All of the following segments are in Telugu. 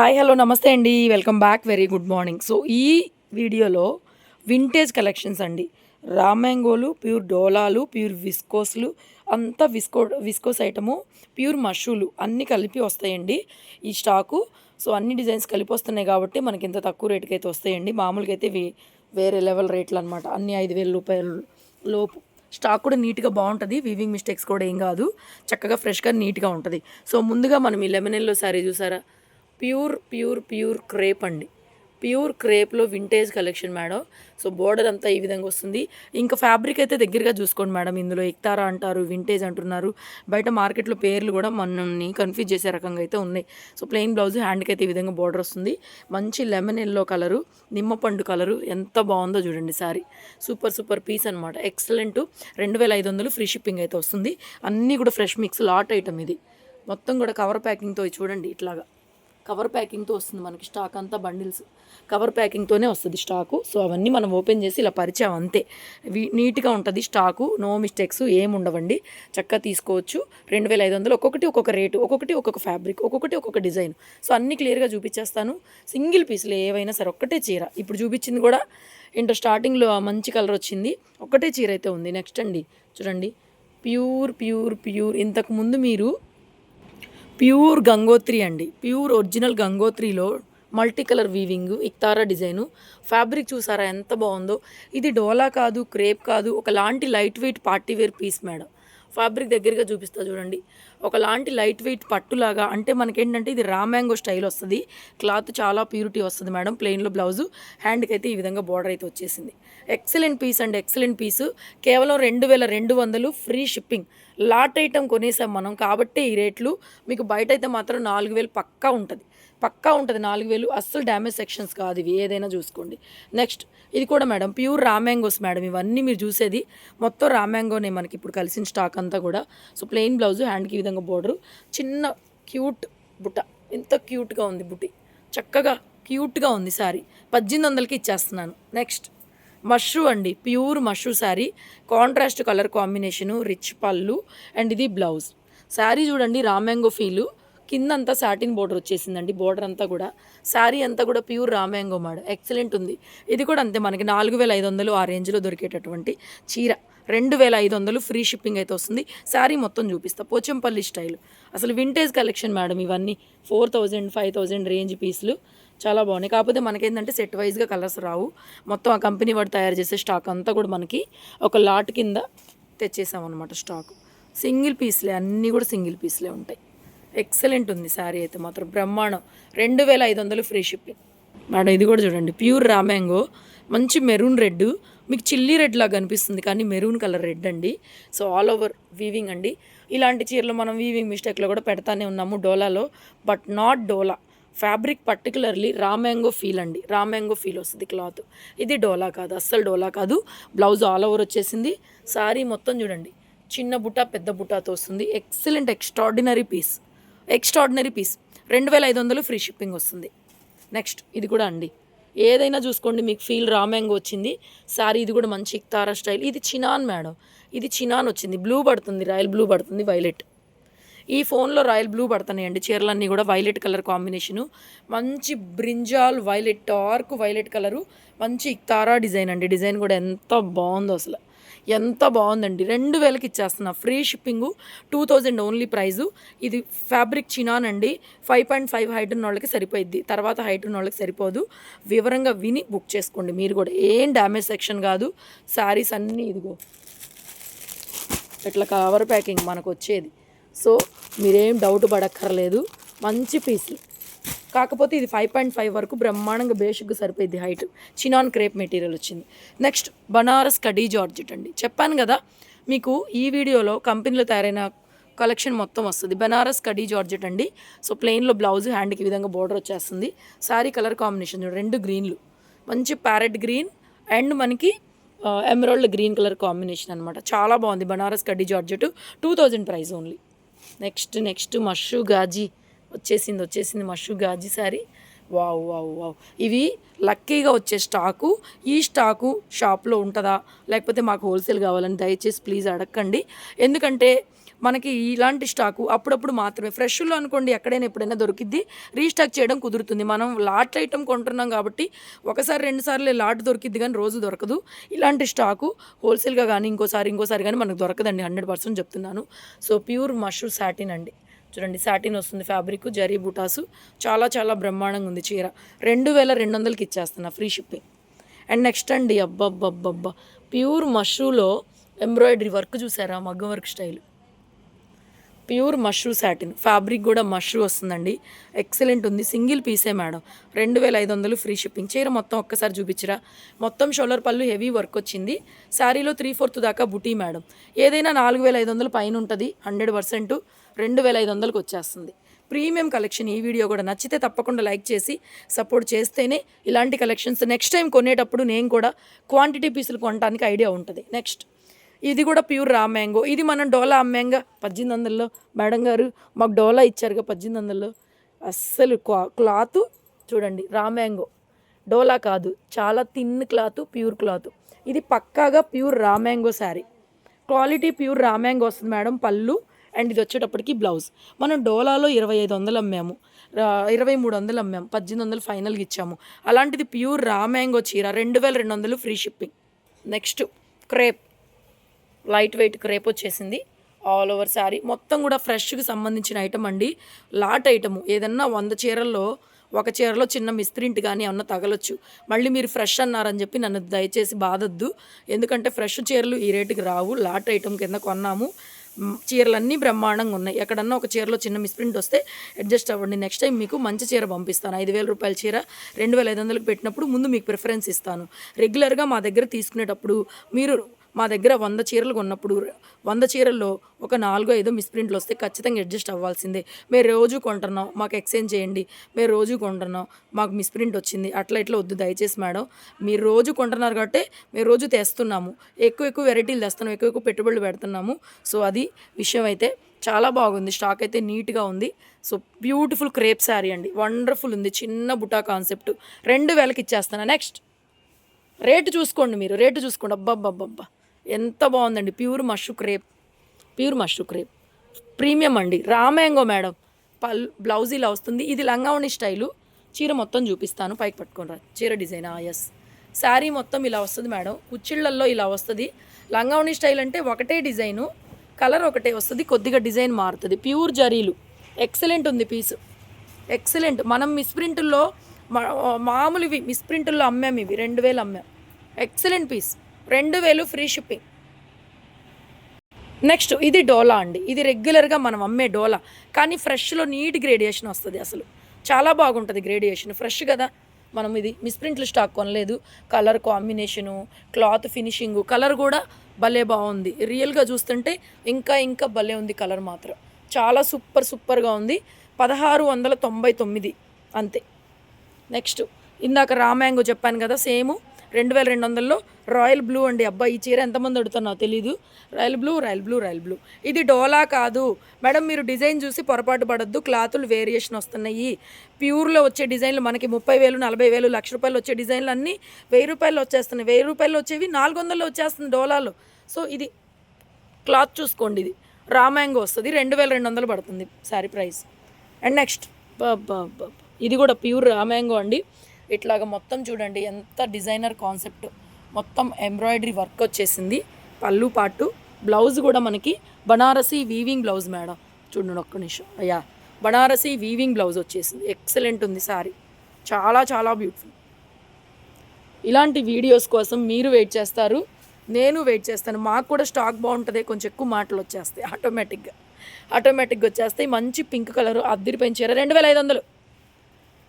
హాయ్ హలో నమస్తే అండి. Welcome back. Very good morning. So ఈ వీడియోలో వింటేజ్ కలెక్షన్స్ అండి. రామ్యాంగోలు ప్యూర్ డోలాలు ప్యూర్ విస్కోస్లు అంతా విస్కో విస్కోస్ ఐటము ప్యూర్ మషూలు అన్నీ కలిపి వస్తాయండి ఈ స్టాకు. సో అన్ని డిజైన్స్ కలిపి వస్తున్నాయి కాబట్టి మనకి ఇంత తక్కువ రేటుకి అయితే వస్తాయండి. మామూలుగా అయితే వే వేరే లెవెల్ రేట్లు అనమాట అన్ని ఐదు వేల రూపాయల లోపు. స్టాక్ కూడా నీట్గా బాగుంటుంది. వీవింగ్ మిస్టేక్స్ కూడా ఏం కాదు. చక్కగా ఫ్రెష్గా నీట్గా ఉంటుంది. సో ముందుగా మనం ఈ లెమన్ ఎల్లో శారీ చూసారా? ప్యూర్ ప్యూర్ ప్యూర్ క్రేప్ అండి. Pure క్రేప్లో vintage collection madam. So border అంతా ఈ విధంగా వస్తుంది. ఇంకా ఫ్యాబ్రిక్ అయితే దగ్గరగా చూసుకోండి మేడం. ఇందులో ఎక్తారా అంటారు వింటేజ్ అంటున్నారు. బయట మార్కెట్లో పేర్లు కూడా మనల్ని కన్ఫ్యూజ్ చేసే రకంగా అయితే ఉన్నాయి. సో ప్లెయిన్ బ్లౌజ్ హ్యాండ్కి అయితే ఈ విధంగా బోర్డర్ వస్తుంది. మంచి లెమన్ ఎల్లో కలరు నిమ్మపండు కలరు ఎంత బాగుందో చూడండి సారీ. సూపర్ సూపర్ పీస్ అనమాట ఎక్సలెంట్ రెండు వేల ఐదు వందలు ఫ్రీ షిప్పింగ్ అయితే వస్తుంది. అన్నీ కూడా ఫ్రెష్ మిక్స్ లాట్ ఐటమ్ ఇది. మొత్తం కూడా కవర్ ప్యాకింగ్తో చూడండి ఇట్లాగా. కవర్ ప్యాకింగ్తో వస్తుంది మనకి స్టాక్ అంతా బండిల్స్. కవర్ ప్యాకింగ్తోనే వస్తుంది స్టాకు. సో అవన్నీ మనం ఓపెన్ చేసి ఇలా పరిచాం అంతే. నీట్గా ఉంటుంది స్టాకు. నో మిస్టేక్స్ ఏమి ఉండవండి. చక్కగా తీసుకోవచ్చు. రెండు వేల ఐదు వందలు ఒక్కొక్కటి ఒక్కొక్క రేటు ఒక్కొక్కటి ఒక్కొక్క ఫ్యాబ్రిక్ ఒక్కొక్కటి ఒక్కొక్క డిజైన్. సో అన్ని క్లియర్గా చూపించేస్తాను సింగిల్ పీస్లో ఏవైనా సరే ఒక్కటే చీర. ఇప్పుడు చూపించింది కూడా ఏంటో స్టార్టింగ్లో మంచి కలర్ వచ్చింది. ఒక్కటే చీర అయితే ఉంది. నెక్స్ట్ అండి. చూడండి. Pure pure pure. ఇంతకుముందు మీరు ప్యూర్ గంగోత్రి అండి. ప్యూర్ ఒరిజినల్ గంగోత్రిలో multi colour weaving Iktara design. Fabric చూసారా ఎంత బాగుందో. ఇది డోలా కాదు క్రేప్ కాదు ఒకలాంటి light weight party wear piece madam. Fabric దగ్గరగా చూపిస్తా చూడండి. ఒకలాంటి లైట్ వెయిట్ పట్టులాగా అంటే మనకేంటంటే ఇది రామ్యాంగో స్టైల్ వస్తుంది. క్లాత్ చాలా ప్యూరిటీ వస్తుంది మేడం ప్లెయిన్లో బ్లౌజు హ్యాండ్కి అయితే ఈ విధంగా బార్డర్ అయితే వచ్చేసింది. Excellent piece and excellent piece కేవలం రెండు వేల రెండు వందలు ఫ్రీ షిప్పింగ్ లాట్ ఐటమ్ కొనేసాం మనం కాబట్టే ఈ రేట్లు. మీకు బయట అయితే మాత్రం నాలుగు వేలు పక్కా ఉంటుంది. పక్కా ఉంటుంది. నాలుగు వేలు అస్సలు డ్యామేజ్ సెక్షన్స్ కాదు ఇవి ఏదైనా చూసుకోండి. నెక్స్ట్ ఇది కూడా మేడం ప్యూర్ రామ్యాంగోస్ మేడం ఇవన్నీ మీరు చూసేది మొత్తం రామ్యాంగోనే మనకి ఇప్పుడు కలిసిన స్టాక్ అంతా కూడా. సో ప్లెయిన్ బ్లౌజ్ హ్యాండ్కి విధంగా బోర్డరు. చిన్న క్యూట్ బుట్ట ఎంత క్యూట్గా ఉంది బుట్టి. చక్కగా క్యూట్గా ఉంది సారీ పద్దెనిమిది వందలకి ఇచ్చేస్తున్నాను. నెక్స్ట్ మష్రూ అండి pure mashru sari. Contrast colour combination rich పళ్ళు అండ్ ఇది బ్లౌజ్. శారీ చూడండి రామ్యాంగో ఫీలు. కిందంతా సాటిన్ బోర్డర్ వచ్చేసిందండి బోర్డర్ అంతా కూడా. శారీ అంతా కూడా ప్యూర్ రామ్యాంగో మేడం ఎక్సలెంట్ ఉంది. ఇది కూడా అంతే మనకి నాలుగు వేల ఐదు వందలు ఆ రేంజ్లో దొరికేటటువంటి చీర. రెండు వేల ఐదు వందలు ఫ్రీ షిప్పింగ్ అయితే వస్తుంది. శారీ మొత్తం చూపిస్తా పోచంపల్లి స్టైల్. అసలు వింటేజ్ కలెక్షన్ మేడం ఇవన్నీ. Four thousand five thousand range పీసులు. చాలా బాగున్నాయి. కాకపోతే మనకేంటంటే సెట్ వైజ్గా కలర్స్ రావు. మొత్తం ఆ కంపెనీ వాడు తయారు చేసే స్టాక్ అంతా కూడా మనకి ఒక లాట్ కింద తెచ్చేసామన్నమాట స్టాక్ సింగిల్ పీస్లే అన్నీ కూడా సింగిల్ పీస్లే ఉంటాయి. ఎక్సలెంట్ ఉంది శారీ అయితే మాత్రం. బ్రహ్మాండం. రెండు వేల ఐదు వందలు ఫ్రీ షిప్పింగ్ మేడం ఇది కూడా చూడండి. ప్యూర్ రామ్యాంగో మంచి మెరూన్ రెడ్ మీకు చిల్లీ రెడ్ లాగా అనిపిస్తుంది కానీ మెరూన్ కలర్ రెడ్ అండి. సో ఆల్ ఓవర్ వీవింగ్ అండి. ఇలాంటి చీరలు మనం వీవింగ్ మిస్టేక్లో కూడా పెడతానే ఉన్నాము డోలాలో. But not dola. Fabric particularly raw mango feel అండి. రామ్యాంగో ఫీల్ వస్తుంది క్లాత్ ఇది డోలా కాదు. అస్సలు డోలా కాదు. బ్లౌజ్ ఆల్ ఓవర్ వచ్చేసింది. శారీ మొత్తం చూడండి. చిన్న బుట్ట పెద్ద బుట్టాతో వస్తుంది. Excellent extraordinary piece extraordinary piece రెండు వేల ఐదు వందలు ఫ్రీ షిప్పింగ్ వస్తుంది. నెక్స్ట్ ఇది కూడా అండి. ఏదైనా చూసుకోండి మీకు ఫీల్ రామ్యాంగ్ వచ్చింది. సారీ ఇది కూడా మంచి తారా స్టైల్ ఇది చినాన్ మేడం ఇది చినాన్ వచ్చింది. బ్లూ పడుతుంది రాయల్ బ్లూ పడుతుంది వైలెట్ ఈ ఫోన్లో రాయల్ బ్లూ పడుతున్నాయండి చీరలన్నీ కూడా వైలెట్ కలర్ కాంబినేషను మంచి brinjal violet dark violet colour మంచి తారా డిజైన్ అండి. డిజైన్ కూడా ఎంత బాగుందో అసలు. ఎంత బాగుందండి. రెండు వేలకి ఇచ్చేస్తున్నా. Free shipping two thousand only price. ఇది ఫ్యాబ్రిక్ చినాన్ అండి. ఫైవ్ పాయింట్ ఫైవ్ హైట్ ఉన్న వాళ్ళకి సరిపోయిద్ది. తర్వాత హైట్ ఉన్న వాళ్ళకి సరిపోదు. వివరంగా విని బుక్ చేసుకోండి. మీరు కూడా ఏం డ్యామేజ్ సెక్షన్ కాదు. శారీస్ అన్నీ ఇదిగో. ఇట్లా కవర్ ప్యాకింగ్ మనకు వచ్చేది. సో మీరేం డౌట్ పడక్కర్లేదు. మంచి పీసులు. కాకపోతే ఇది ఫైవ్ పాయింట్ ఫైవ్ వరకు బ్రహ్మాండంగా బేసిక్గా సరిపోయింది హైట్ చినాన్ క్రేప్ మెటీరియల్ వచ్చింది. నెక్స్ట్ బనారస్ కడీ జార్జెట్ అండి. చెప్పాను కదా మీకు ఈ వీడియోలో కంపెనీలో తయారైన కలెక్షన్ మొత్తం వస్తుంది. బనారస్ కడీ జార్జెట్ అండి. సో ప్లెయిన్లో బ్లౌజ్ హ్యాండ్కి ఈ విధంగా బోర్డర్ వచ్చేస్తుంది. శారీ కలర్ కాంబినేషన్ రెండు గ్రీన్లు మంచి ప్యారెట్ గ్రీన్ అండ్ మనకి ఎమరాల్డ్ గ్రీన్ కలర్ కాంబినేషన్ అనమాట చాలా బాగుంది బనారస్ కడ్డీ georgette two thousand price only next next మషు Ghazi వచ్చేసింది వచ్చేసింది మషు Ghazi sorry. Wow wow wow. ఇవి లక్కీగా వచ్చే స్టాకు. ఈ స్టాకు షాప్లో ఉంటుందా? లేకపోతే మాకు హోల్సేల్ కావాలని దయచేసి ప్లీజ్ అడగండి ఎందుకంటే మనకి ఇలాంటి స్టాకు అప్పుడప్పుడు మాత్రమే. ఫ్రెష్లో అనుకోండి ఎక్కడైనా ఎప్పుడైనా దొరికిద్ది. రీస్టాక్ చేయడం కుదురుతుంది. మనం లాట్ ఐటమ్ కొంటున్నాం కాబట్టి ఒకసారి రెండుసార్లు లాట్ దొరికిద్ది కానీ రోజు దొరకదు. ఇలాంటి స్టాకు హోల్సేల్గా కానీ ఇంకోసారి ఇంకోసారి కానీ మనకు దొరకదండి. హండ్రెడ్ పర్సెంట్ చెప్తున్నాను. సో ప్యూర్ మష్రూ సాటిన్ అండి. చూడండి సాటిన్ వస్తుంది ఫ్యాబ్రిక్ జరీ బుటాసు. చాలా చాలా బ్రహ్మాండంగా ఉంది చీర. రెండు వేల రెండు వందలకి ఇచ్చేస్తున్నా ఫ్రీ షిప్పింగ్ అండ్ నెక్స్ట్ అండి అబ్బబ్బబ్బబ్బా. ప్యూర్ మష్రూలో ఎంబ్రాయిడరీ వర్క్ చూసారా? మగ్గం work style pure mashru satin fabric కూడా మష్రూ వస్తుందండి. ఎక్సలెంట్ ఉంది. సింగిల్ పీసే మేడం రెండు వేల ఐదు వందలు ఫ్రీ షిప్పింగ్ చీర మొత్తం ఒక్కసారి చూపించరా? మొత్తం షోలర్ పళ్ళు హెవీ వర్క్ వచ్చింది. శారీలో త్రీ ఫోర్త్ దాకా బుటీ మేడం ఏదైనా నాలుగు వేల ఐదు వందలు పైన ఉంటుంది. హండ్రెడ్ పర్సెంట్ రెండు వేల ఐదు వందలకు వచ్చేస్తుంది. ప్రీమియం కలెక్షన్ ఈ వీడియో కూడా నచ్చితే తప్పకుండా లైక్ చేసి సపోర్ట్ చేస్తేనే ఇలాంటి కలెక్షన్స్ నెక్స్ట్ టైం కొనేటప్పుడు నేను కూడా క్వాంటిటీ పీసులు కొనడానికి ఐడియా ఉంటుంది. నెక్స్ట్ ఇది కూడా ప్యూర్ రా మ్యాంగో. ఇది మనం డోలా అమ్మాంగా పద్దెనిమిది వందల్లో. మేడం గారు మాకు డోలా ఇచ్చారుగా పద్దెనిమిది వందల్లో. అస్సలు క్లాత్ చూడండి రా మ్యాంగో. డోలా కాదు చాలా థిన్ క్లాత్ ప్యూర్ క్లాత్. ఇది పక్కాగా pure raw mango sari. Quality pure raw mango వస్తుంది మేడం పళ్ళు. అండ్ ఇది వచ్చేటప్పటికి బ్లౌజ్. మనం డోలాలో ఇరవై ఐదు వందలు అమ్మాము. ఇరవై మూడు వందలు అమ్మాము. పద్దెనిమిది వందలు ఫైనల్గా ఇచ్చాము. అలాంటిది ప్యూర్ రా మ్యాంగో చీర రెండు వేల రెండు వందలు free shipping. Next crepe. Light weight crepe వచ్చేసింది. All over sari. మొత్తం కూడా ఫ్రెష్కి సంబంధించిన ఐటమ్ అండి. Lot item. ఏదన్నా వంద చీరల్లో ఒక చీరలో చిన్న మిస్త్రింట్ కానీ ఏమన్నా తగలొచ్చు. మళ్ళీ మీరు ఫ్రెష్ అన్నారని చెప్పి నన్ను దయచేసి బాధద్దు. ఎందుకంటే ఫ్రెష్ చీరలు ఈ రేటుకి రావు. లాట్ ఐటమ్ కింద కొన్నాము. చీరలన్నీ బ్రహ్మాండంగా ఉన్నాయి. ఎక్కడన్నా ఒక చీరలో చిన్న మిస్ప్రింట్ వస్తే అడ్జస్ట్ అవ్వండి. నెక్స్ట్ టైం మీకు మంచి చీర పంపిస్తాను. ఐదు వేల రూపాయల చీర రెండు వేల ఐదు వందలకు పెట్టినప్పుడు ముందు మీకు ప్రిఫరెన్స్ ఇస్తాను. రెగ్యులర్గా మా దగ్గర తీసుకునేటప్పుడు మీరు మా దగ్గర వంద చీరలు కొన్నప్పుడు వంద చీరల్లో ఒక నాలుగో ఐదో మిస్ప్రింట్లు వస్తే ఖచ్చితంగా అడ్జస్ట్ అవ్వాల్సిందే. మేము రోజు కొంటున్నాం మాకు ఎక్స్చేంజ్ చేయండి మేము రోజు కొంటున్నాం మాకు మిస్ప్రింట్ వచ్చింది అట్లా ఇట్లా వద్దు దయచేసి మేడం. మీరు రోజు కొంటున్నారు కాబట్టి మేము రోజు తెస్తున్నాము. ఎక్కువ ఎక్కువ వెరైటీలు తెస్తున్నాం ఎక్కువ ఎక్కువ పెట్టుబడులు పెడుతున్నాము. సో అది విషయం అయితే చాలా బాగుంది. స్టాక్ అయితే నీట్గా ఉంది. సో బ్యూటిఫుల్ క్రేప్ శారీ అండి. వండర్ఫుల్ ఉంది. చిన్న బుటా కాన్సెప్ట్. రెండు వేలకి ఇచ్చేస్తాను నెక్స్ట్. రేటు చూసుకోండి మీరు. రేటు చూసుకోండి. అబ్బబ్బబ్బబ్బా ఎంత బాగుందండి. Pure mashru crepe. Pure mashru crepe. Premium అండి. Raw mango madam. పల్ బ్లౌజ్ ఇలా వస్తుంది. ఇది లంగావణి స్టైలు. చీర మొత్తం చూపిస్తాను. పైకి పట్టుకొని రా. చీర డిజైన్. ఎస్ శారీ మొత్తం ఇలా వస్తుంది మేడం. కుచ్చిళ్ళల్లో ఇలా వస్తుంది. లంగావణి స్టైల్ అంటే ఒకటే డిజైను. కలర్ ఒకటే వస్తుంది. కొద్దిగా డిజైన్ మారుతుంది. ప్యూర్ జరీలు. ఎక్సలెంట్ ఉంది పీసు. ఎక్సలెంట్. మనం మిస్ప్రింటుల్లో మామూలు ఇవి మిస్ప్రింట్లో అమ్మాం ఇవి. రెండు వేలు అమ్మాం. Excellent piece. రెండు వేలు ఫ్రీ షిప్పింగ్. నెక్స్ట్ ఇది డోలా అండి. ఇది రెగ్యులర్గా మనం అమ్మే డోలా. కానీ ఫ్రెష్లో నీట్ గ్రేడియేషన్ వస్తుంది అసలు. చాలా బాగుంటుంది గ్రేడియేషన్. ఫ్రెష్ కదా. మనం ఇది మిస్ప్రింట్లు స్టాక్ కొనలేదు. Colour combination cloth finishing colour కూడా భలే బాగుంది. రియల్గా చూస్తుంటే ఇంకా ఇంకా భలే ఉంది కలర్ మాత్రం. చాలా సూపర్ సూపర్గా ఉంది. పదహారు వందల తొంభై తొమ్మిది అంతే. నెక్స్ట్ ఇందాక రామ్యాంగో చెప్పాను కదా సేమ్. రెండు వేల రెండు వందల్లో రాయల్ బ్లూ అండి. అబ్బా ఈ చీర ఎంతమంది అడుగుతున్నావు తెలీదు. Royal blue royal blue royal blue. ఇది డోలా కాదు. మేడం మీరు డిజైన్ చూసి పొరపాటు పడద్దు. క్లాతులు వేరియేషన్ వస్తున్నాయి. ప్యూర్లో వచ్చే డిజైన్లు మనకి ముప్పై వేలు నలభై వేలు లక్ష రూపాయలు వచ్చే డిజైన్లు అన్నీ వెయ్యి రూపాయలు వచ్చేస్తున్నాయి. వెయ్యి రూపాయలు వచ్చేవి నాలుగు వందలు వచ్చేస్తుంది డోలాలో. సో ఇది క్లాత్ చూసుకోండి ఇది. రామాంగో వస్తుంది. రెండు వేల రెండు వందలు పడుతుంది శారీ ప్రైస్. అండ్ నెక్స్ట్ ఇది కూడా ప్యూర్ రామాంగో అండి. ఇట్లాగ మొత్తం చూడండి ఎంత డిజైనర్ కాన్సెప్ట్. మొత్తం ఎంబ్రాయిడరీ వర్క్ వచ్చేసింది. పళ్ళు పాటు బ్లౌజ్ కూడా మనకి బనారసి వీవింగ్ బ్లౌజ్ మేడం. చూడండి ఒక్క నిమిషం. అయ్యా బనారసి వీవింగ్ బ్లౌజ్ వచ్చేసింది. ఎక్సలెంట్ ఉంది సారీ. చాలా చాలా బ్యూటిఫుల్ ఇలాంటి వీడియోస్ కోసం మీరు వెయిట్ చేస్తారు. నేను వెయిట్ చేస్తాను. మాకు కూడా స్టాక్ బాగుంటుంది. కొంచెం ఎక్కువ మాటలు వచ్చేస్తాయి. ఆటోమేటిక్గా ఆటోమేటిక్గా వచ్చేస్తాయి. మంచి పింక్ కలర్ అద్దరిపోయిన చీర. రెండు వేల ఐదు వందలు.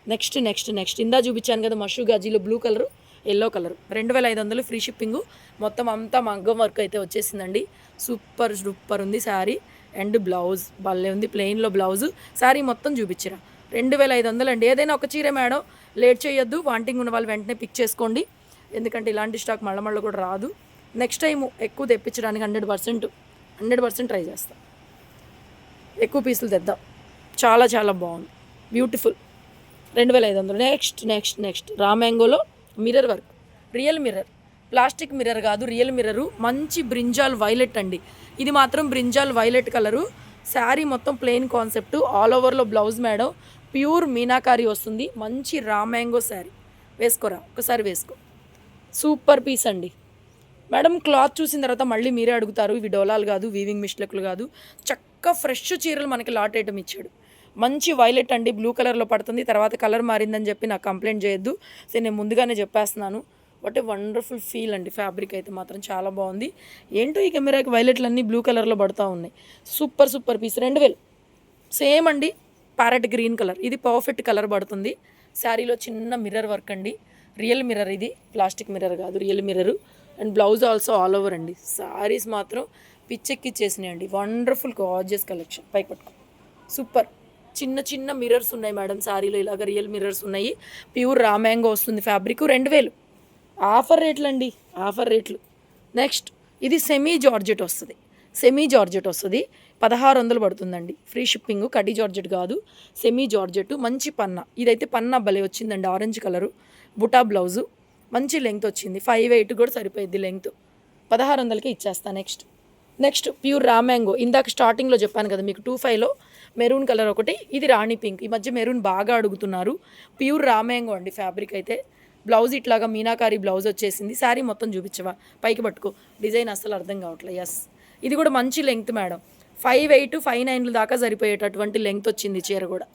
Next next next. ఇందా చూపించాను కదా మషూ గాజీలో బ్లూ కలర్ ఎల్లో కలర్. రెండు వేల ఐదు వందలు ఫ్రీ షిప్పింగ్. మొత్తం అంతా మగ్గం వర్క్ అయితే వచ్చేసిందండి. సూపర్ సూపర్ ఉంది శారీ. అండ్ బ్లౌజ్ భలే ఉంది ప్లెయిన్లో బ్లౌజ్. శారీ మొత్తం చూపించరా. రెండు వేల ఐదు వందలు అండి. ఏదైనా ఒక చీర మేడం లేట్ చేయొద్దు. వాంటింగ్ ఉన్న వాళ్ళు వెంటనే పిక్ చేసుకోండి. ఎందుకంటే ఇలాంటి స్టాక్ మళ్ళీ మళ్ళీ కూడా రాదు. నెక్స్ట్ టైం ఎక్కువ తెప్పించడానికి hundred percent hundred percent try చేస్తాం. ఎక్కువ పీసులు తెద్దాం. చాలా చాలా బాగుంది. బ్యూటిఫుల్. రెండు వేల ఐదు వందలు. Next next next రామ్యాంగోలో mirror work real mirror plastic mirror కాదు రియల్ మిర్రరు మంచి బ్రింజాల్ వైలెట్ అండి. ఇది మాత్రం బ్రింజాల్ వైలెట్ కలరు శారీ మొత్తం ప్లెయిన్ కాన్సెప్ట్ ఆల్ ఓవర్లో బ్లౌజ్ మేడం ప్యూర్ మీనాకారి వస్తుంది. మంచి రామ్యాంగో శారీ వేసుకోరా? ఒకసారి వేసుకో. సూపర్ పీస్ అండి. మేడం క్లాత్ చూసిన తర్వాత మళ్ళీ మీరే అడుగుతారు. ఇవి డోలాలు కాదు వీవింగ్ మిస్టేక్లు కాదు. చక్క ఫ్రెష్ చీరలు మనకి లాట్ ఐటమ్ ఇచ్చాడు. మంచి వైలెట్ అండి బ్లూ కలర్లో పడుతుంది తర్వాత కలర్ మారిందని చెప్పి నాకు కంప్లైంట్ చేయొద్దు. సో నేను ముందుగానే చెప్పేస్తున్నాను. వాట్ ఏ వండర్ఫుల్ ఫీల్ అండి ఫ్యాబ్రిక్ అయితే మాత్రం చాలా బాగుంది. ఏంటో ఈ కెమెరాకి వైలెట్లు అన్నీ బ్లూ కలర్లో పడుతూ ఉన్నాయి. సూపర్ సూపర్ పీస్ రెండు వేలు. సేమ్ అండి ప్యారెట్ గ్రీన్ కలర్ ఇది పర్ఫెక్ట్ కలర్ పడుతుంది. శారీలో చిన్న మిర్రర్ వర్క్ అండి. రియల్ మిర్రర్ ఇది ప్లాస్టిక్ మిర్రర్ కాదు real mirror and blouse also all over అండి. శారీస్ మాత్రం పిచ్చెక్కిచ్చేసినాయి అండి వండర్ఫుల్ గార్జియస్ కలెక్షన్ పైకి పట్టుకో. సూపర్ చిన్న చిన్న మిర్రర్స్ ఉన్నాయి మేడం. శారీలో ఇలాగ రియల్ మిర్రర్స్ ఉన్నాయి. ప్యూర్ రామ్యాంగో వస్తుంది ఫ్యాబ్రిక్ రెండు వేలు. ఆఫర్ రేట్లు అండి. ఆఫర్ రేట్లు నెక్స్ట్ ఇది సెమీ జార్జెట్ వస్తుంది. సెమీ జార్జెట్ వస్తుంది. పదహారు వందలు పడుతుందండి. ఫ్రీ షిప్పింగ్ కడి జార్జెట్ కాదు. సెమీ జార్జెట్ మంచి పన్నా. ఇదైతే పన్నా భలే వచ్చిందండి. ఆరెంజ్ కలరు బుటా బ్లౌజు మంచి లెంగ్త్ వచ్చింది. ఫైవ్ ఎయిట్ కూడా సరిపోయింది లెంగ్త్ పదహారు వందలకి ఇచ్చేస్తా. నెక్స్ట్ నెక్స్ట్ ప్యూర్ రామ్యాంగో ఇందాక స్టార్టింగ్లో చెప్పాను కదా మీకు టూ ఫైవ్లో మెరూన్ కలర్ ఒకటి ఇది రాణి పింక్. ఈ మధ్య మెరూన్ బాగా అడుగుతున్నారు. ప్యూర్ రామ్యాంగో అండి ఫ్యాబ్రిక్ అయితే. బ్లౌజ్ ఇట్లాగా మీనాకారి బ్లౌజ్ వచ్చేసింది. శారీ మొత్తం చూపించవా? పైకి పట్టుకో. డిజైన్ అస్సలు అర్థం కావట్లేదు ఎస్ ఇది కూడా మంచి length madam five eight five నైన్లు దాకా సరిపోయేటటువంటి లెంగ్త్ వచ్చింది చీర కూడా.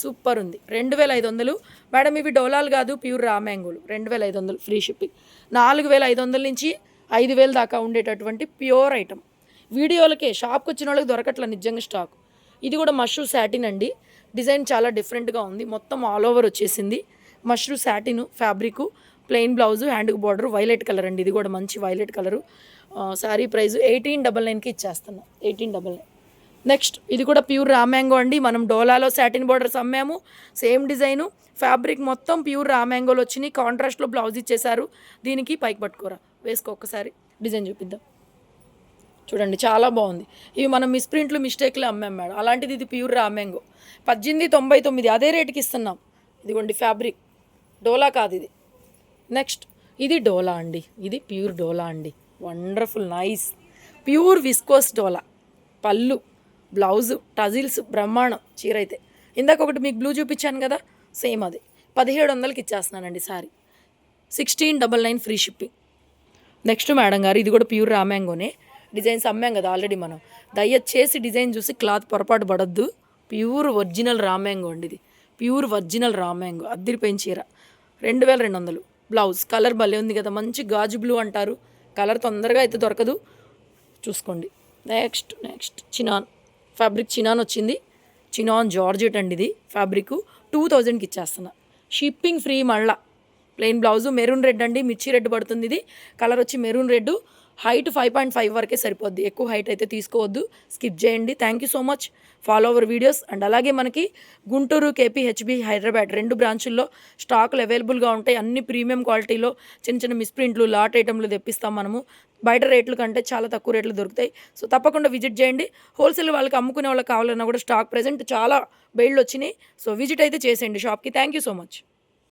సూపర్ ఉంది. రెండు వేల ఐదు వందలు. మేడం ఇవి డోలాలు కాదు ప్యూర్ రామ్యాంగోలు రెండు వేల ఐదు వందలు ఫ్రీ షిప్పింగ్ నాలుగు వేల ఐదు వందల నుంచి ఐదు వేల దాకా ఉండేటటువంటి ప్యూర్ ఐటమ్ వీడియోలకే షాప్కి వచ్చిన వాళ్ళకి దొరకట్ల నిజంగా స్టాక్ ఇది కూడా మష్రూ శాటిన్ అండి. డిజైన్ చాలా డిఫరెంట్గా ఉంది. మొత్తం ఆల్ ఓవర్ వచ్చేసింది. Mashru satin fabric plain blouse హ్యాండ్కి బార్డర్ వైలెట్ కలర్ అండి. ఇది కూడా మంచి violet colour sari price eighteen double నైన్కి ఇచ్చేస్తున్నాం. ఎయిటీన్ డబల్ నైన్ నెక్స్ట్ ఇది కూడా ప్యూర్ రామ్యాంగో అండి. మనం డోలాలో సాటిన్ బార్డర్స్ అమ్మాము. సేమ్ డిజైను ఫ్యాబ్రిక్ మొత్తం ప్యూర్ రామ్యాంగోలు వచ్చినాయి. కాంట్రాస్ట్లో బ్లౌజ్ ఇచ్చేసారు దీనికి పైకి పట్టుకోరా. వేసుకో ఒక్కసారి. డిజైన్ చూపిద్దాం. చూడండి చాలా బాగుంది. ఇవి మనం మిస్ప్రింట్లు మిస్టేక్లు అమ్మాం మేడం. అలాంటిది ఇది ప్యూర్ రామ్యాంగో పద్దెనిమిది తొంభై తొమ్మిది అదే రేటుకి ఇస్తున్నాం. ఇదిగోండి ఫ్యాబ్రిక్. డోలా కాదు ఇది. నెక్స్ట్ ఇది డోలా అండి. ఇది ప్యూర్ డోలా అండి. Wonderful nice. ప్యూర్ విస్కోస్ డోలా. పళ్ళు బ్లౌజు టజిల్స్ బ్రహ్మాండం చీర అయితే. ఇందాక ఒకటి మీకు బ్లూ చూపించాను కదా సేమ్ అది. పదిహేడు వందలకి ఇచ్చేస్తున్నానండి sorry. Sixteen double nine free shipping. Next madam గారు ఇది కూడా ప్యూర్ రామ్యాంగోనే డిజైన్స్ అమ్మాం కదా ఆల్రెడీ మనం. దయచేసి డిజైన్ చూసి క్లాత్ పొరపాటు పడద్దు. ప్యూర్ ఒరిజినల్ రామ్యాంగో అండి ఇది. ప్యూర్ ఒరిజినల్ రామ్యాంగో అద్దరిపోయిన చీర. రెండు వేల రెండు వందలు. బ్లౌజ్. కలర్ భలే ఉంది కదా. మంచి గాజు బ్లూ అంటారు. కలర్ తొందరగా అయితే దొరకదు. చూసుకోండి. Next next. Chinon. Fabric chinon వచ్చింది. చినాన్ జార్జెట్ అండి ఇది ఫ్యాబ్రిక్. టూ థౌజండ్కి ఇచ్చేస్తున్నా. షిప్పింగ్ ఫ్రీ మళ్ళా. ప్లెయిన్ బ్లౌజు మెరూన్ రెడ్ అండి. మిర్చి రెడ్ పడుతుంది ఇది. కలర్ వచ్చి maroon red height five point five వరకే సరిపోద్ది. ఎక్కువ హైట్ అయితే తీసుకోవద్దు. స్కిప్ చేయండి. Thank you so much follow our videos and అలాగే మనకి గుంటూరు కేపీ హెచ్బి హైదరాబాద్ రెండు బ్రాంచుల్లో స్టాకులు అవైలబుల్గా ఉంటాయి. అన్ని ప్రీమియం క్వాలిటీలో చిన్న చిన్న మిస్ప్రింట్లు లాట్ ఐటమ్లు తెప్పిస్తాం మనము. బయట రేట్లు కంటే చాలా తక్కువ రేట్లు దొరుకుతాయి. సో తప్పకుండా విజిట్ చేయండి. హోల్సేల్ వాళ్ళకి అమ్ముకునే వాళ్ళకి కావాలన్నా కూడా స్టాక్ ప్రజెంట్ చాలా బెయిల్డ్ వచ్చినాయి. సో విజిట్ అయితే చేసేయండి షాప్కి థ్యాంక్ యూ సో మచ్